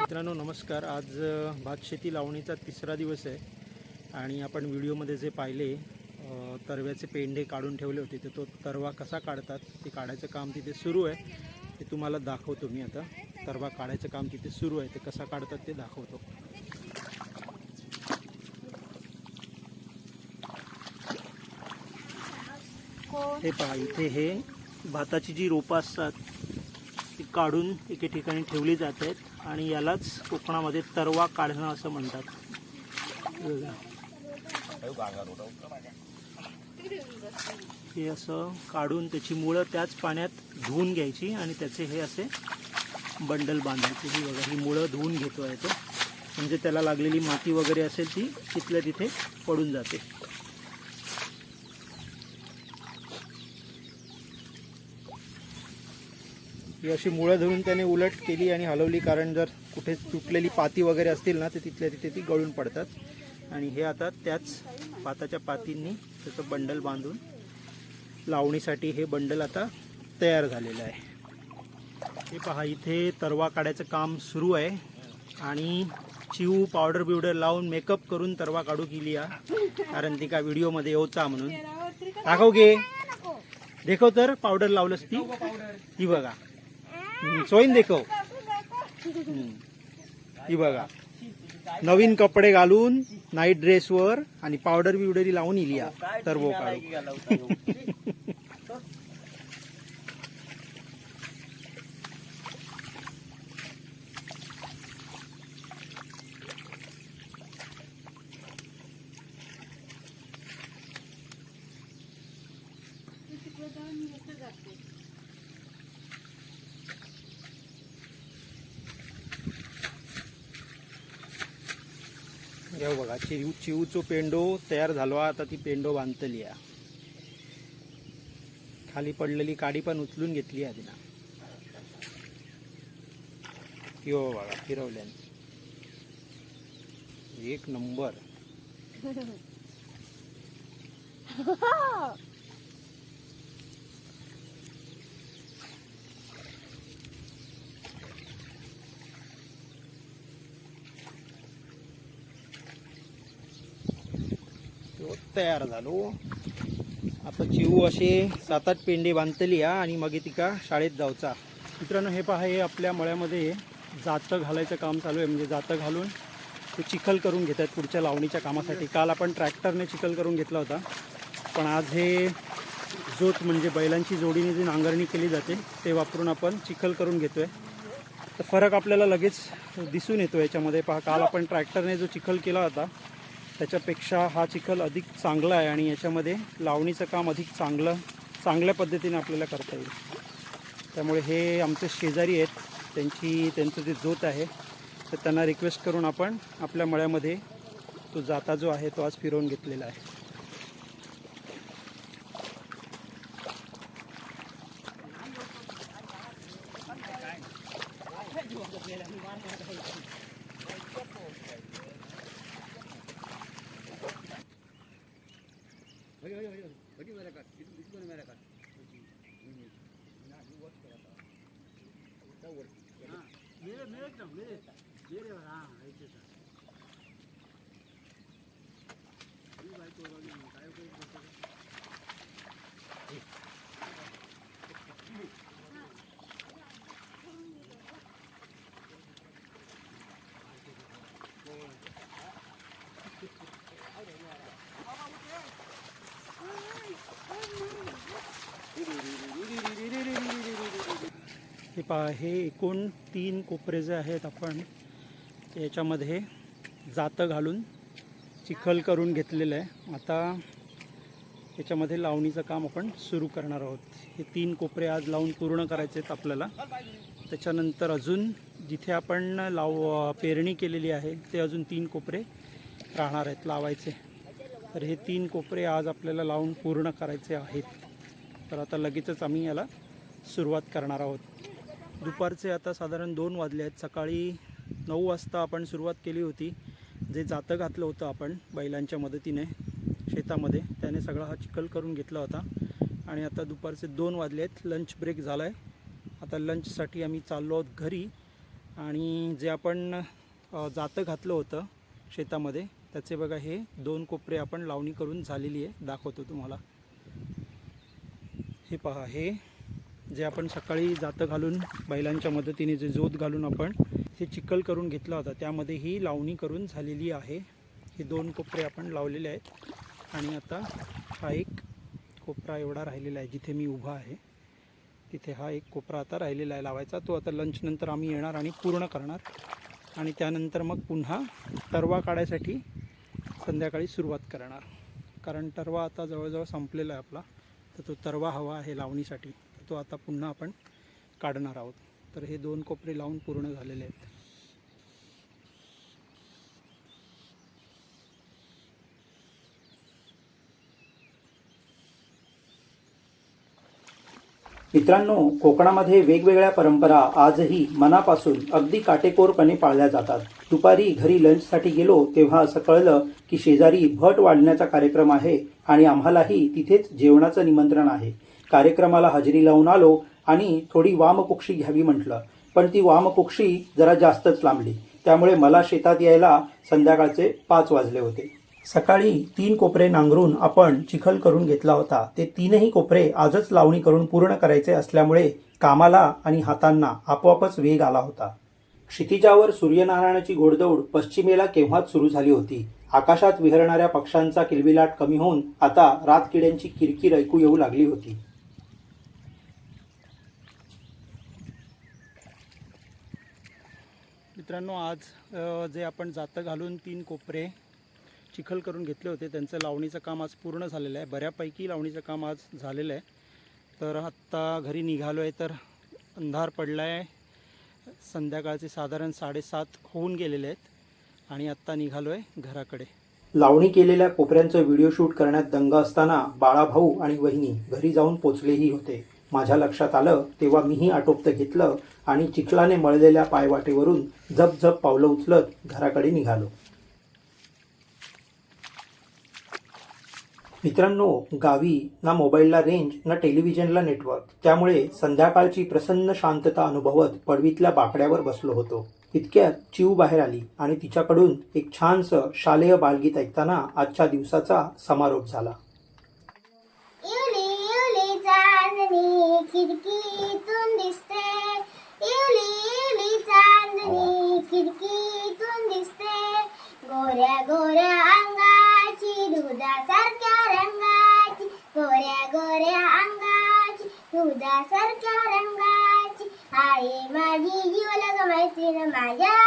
मित्रांनो नमस्कार. आज भात शेती लावणीचा तिसरा दिवस आहे आणि आपण व्हिडिओमध्ये जे पाहिले तरव्याचे पेंडे काढून ठेवले होते तर तो तरवा कसा काढतात ते काढायचं काम तिथे सुरू आहे. ते तुम्हाला दाखवतो मी आता. तरवा काढायचं काम तिथे सुरू आहे ते कसा काढतात ते दाखवतो. हे पहा इथे हे भाताची जी रोपं असतात काढून एके ठिकाणी ठेवली जात आहेत आणि यालाच कोकणामध्ये तरवा काढणं असं म्हणतात. हे असं काढून त्याची मुळं त्याच पाण्यात धुवून घ्यायची आणि त्याचे हे असे बंडल बांधायचे. ही बघा ही मुळं धुवून घेतो आहे तो. म्हणजे त्याला लागलेली माती वगैरे असेल ती तिथल्या तिथे पडून जाते. ही अशी मुळं धरून त्याने उलट केली आणि हलवली कारण जर कुठे तुटलेली पाती वगैरे असतील ना तर तिथल्या तिथे ती गळून पडतात. आणि हे आता त्याच पाताच्या पातींनी त्याचं बंडल बांधून लावणीसाठी हे बंडल आता तयार झालेलं आहे. हे पहा इथे तरवा काढायचं काम सुरू आहे. आणि चिव पावडर बिवडर लावून मेकअप करून तरवा काढू केली या. कारण ती का व्हिडिओमध्ये येऊचा म्हणून. दाखव घे देखो तर पावडर लावलंस ती. ही बघा. सोईन देखो. ही बघा. नवीन कपडे घालून नाईट ड्रेसवर आणि पावडर बिवडरी लावून इली या तरवो काढू. हे बघा चिव चिवचो पेंडो तयार झालो आता ती पेंडो बांधतली आहे. खाली पडलेली काडी पण उचलून घेतली आहे तिनं. यो बघा फिरवल्यान. एक नंबर तो तयार झालो. आता चिऊ असे सात आठ पेंडे बांधतली हा आणि मग तिका शाळेत जाऊचा. मित्रांनो हे पहा हे आपल्या मळ्यामध्ये जातं घालायचं काम चालू आहे. म्हणजे जातं घालून ते चिखल करून घेत आहेत पुढच्या लावणीच्या कामासाठी. काल आपण ट्रॅक्टरने चिखल करून घेतला होता. पण आज हे जोत म्हणजे बैलांची जोडीने जी नांगरणी केली जाते ते वापरून आपण चिखल करून घेतोय. तर फरक आपल्याला लगेच दिसून येतो याच्यामध्ये. पहा काल आपण ट्रॅक्टरने जो चिखल केला होता त्याच्यापेक्षा हा चिखल अधिक चांगला आहे आणि याच्यामध्ये लावणीचं काम अधिक चांगलं चांगल्या पद्धतीने आपल्याला करता येईल. त्यामुळे हे आमचे शेजारी आहेत. त्यांची त्यांचं जे जोत आहे तर त्यांना रिक्वेस्ट करून आपण आपल्या मळ्यामध्ये तो जाता जो आहे तो आज फिरवून घेतलेला आहे. हे पहा हे एकूण तीन कोपरे जे आहेत आपण याच्यामध्ये जातं घालून चिखल करून घेतलेलं आहे. आता याच्यामध्ये लावणीचं काम आपण सुरू करणार आहोत. हे तीन कोपरे आज लावून पूर्ण करायचे आहेत आपल्याला. त्याच्यानंतर अजून जिथे आपण लाव पेरणी केलेली आहे ते अजून तीन कोपरे राहणार आहेत लावायचे. तर हे तीन कोपरे आज आपल्याला लावून पूर्ण करायचे आहेत. तर आता लगेचच आम्ही याला सुरुवात करणार आहोत. दुपारचे आता साधारण दोन वाजले आहेत. सकाळी नऊ वाजता आपण सुरुवात केली होती. जे जातं घातलं होतं आपण बैलांच्या मदतीने शेतामध्ये. त्याने सगळा हा चिखल करून घेतला होता. आणि आता दुपारचे दोन वाजले आहेत. लंच ब्रेक झाला आहे आता लंचसाठी आम्ही चाललो आहोत घरी. आणि जे आपण जातं घातलं होतं शेतामध्ये त्याचे बघा हे दोन कोपरे आपण लावणी करून झालेली आहे. दाखवतो तुम्हाला. हे पहा हे जे आपण सकाळी जातं घालून बैलांच्या मदतीने जे जोत घालून आपण हे चिखल करून घेतला होता त्यामध्ये ही लावणी करून झालेली आहे. हे दोन कोपरे आपण लावलेले आहेत आणि आता हा एक कोपरा एवढा राहिलेला आहे जिथे मी उभा आहे. तिथे हा एक कोपरा आता राहिलेला आहे लावायचा. तो आता लंचनंतर आम्ही येणार आणि पूर्ण करणार. आणि त्यानंतर मग पुन्हा तरवा काढायसाठी संध्याकाळी सुरुवात करणार. कारण तरवा आता जवळजवळ संपलेला आहे आपला. तर तो तरवा हवा आहे लावणीसाठी. तो आता पुन्हा आपण काढणार आहोत. तर हे दोन कोपरे लावून पूर्ण झालेले आहेत. मित्रांनो कोकणामध्ये वेगवेगळ्या परंपरा आजही मनापासून अगदी काटेकोरपणे पाळल्या जातात. दुपारी घरी लंचसाठी गेलो तेव्हा असं कळलं की शेजारी भट वाढण्याचा कार्यक्रम आहे आणि आम्हालाही तिथेच जेवणाचं निमंत्रण आहे. कार्यक्रमाला हजेरी लावून आलो आणि थोडी वामकुक्षी घ्यावी म्हटलं. पण ती वामकुक्षी जरा जास्तच लांबली. त्यामुळे मला शेतात यायला संध्याकाळचे पाच वाजले होते. सकाळी तीन कोपरे नांगरून आपण चिखल करून घेतला होता. ते तीनही कोपरे आजच लावणी करून पूर्ण करायचे असल्यामुळे कामाला आणि हातांना आपोआपच वेग आला होता. क्षितिजावर सूर्यनारायणाची घोडदौड पश्चिमेला केव्हाच सुरू झाली होती? आकाशात विहरणाऱ्या पक्ष्यांचा किलबिलाट कमी होऊन आता रातकिड्यांची किरकिर ऐकू येऊ लागली होती. मित्रांनो आज जे आपण जातं घालून तीन कोपरे चिखल करून घेतले होते त्यांचं लावणीचं काम आज पूर्ण झालेलं आहे. बऱ्यापैकी लावणीचं काम आज झालेलं आहे. तर आत्ता घरी निघालो आहे तर अंधार पडला आहे संध्याकाळचे साधारण साडेसात होऊन गेलेले आहेत आणि आत्ता निघालो आहे घराकडे. लावणी केलेल्या कोपऱ्यांचं व्हिडिओ शूट करण्यात दंग असताना बाळाभाऊ आणि वहिनी घरी जाऊन पोचलेही होते. माझ्या लक्षात आलं तेव्हा मीही आटोपतं घेतलं आणि चिखलाने मळलेल्या पायवाटेवरून झपझप पावलं उचलत घराकडे निघालो. मित्रांनो गावी ना मोबाईलला रेंज ना टेलिव्हिजनला नेटवर्क त्यामुळे संध्याकाळची प्रसन्न शांतता अनुभवत पडवीतल्या बाकड्यावर बसलो होतो. इतक्यात चिव बाहेर आली आणि तिच्याकडून एक छानसं शालेय बालगीत ऐकताना आजच्या दिवसाचा समारोप झाला इवली इवली चांदणी खिडकीतून दिसते इवली इवली चांदणी खिडकीतून दिसते गोऱ्या गोऱ्या अंगाची दुधासारख्या रंगाची. गोऱ्या गोऱ्या अंगाची दुधासारख्या रंगाची. आहे माझी जीवलग मैत्रीण माझ्याशी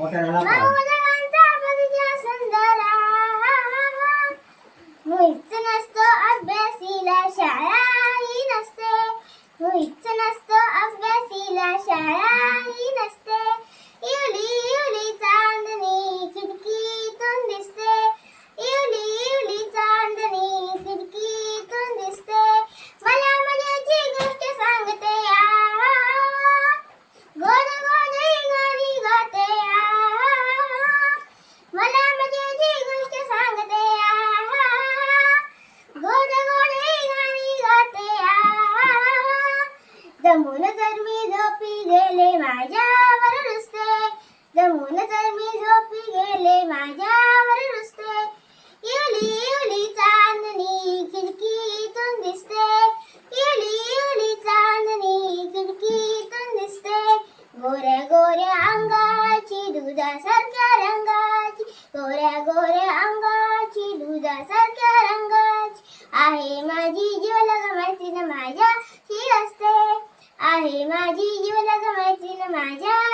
我带来了。गोऱ्या गोऱ्या अंगाची दुधासारख्या रंगाची. गोऱ्या गोऱ्या अंगाची दुधासारख्या रंगाची. आहे माझी जीवलग मैत्रीण माझ्याशी असते. आहे माझी जीवलग मैत्रीण माझ्या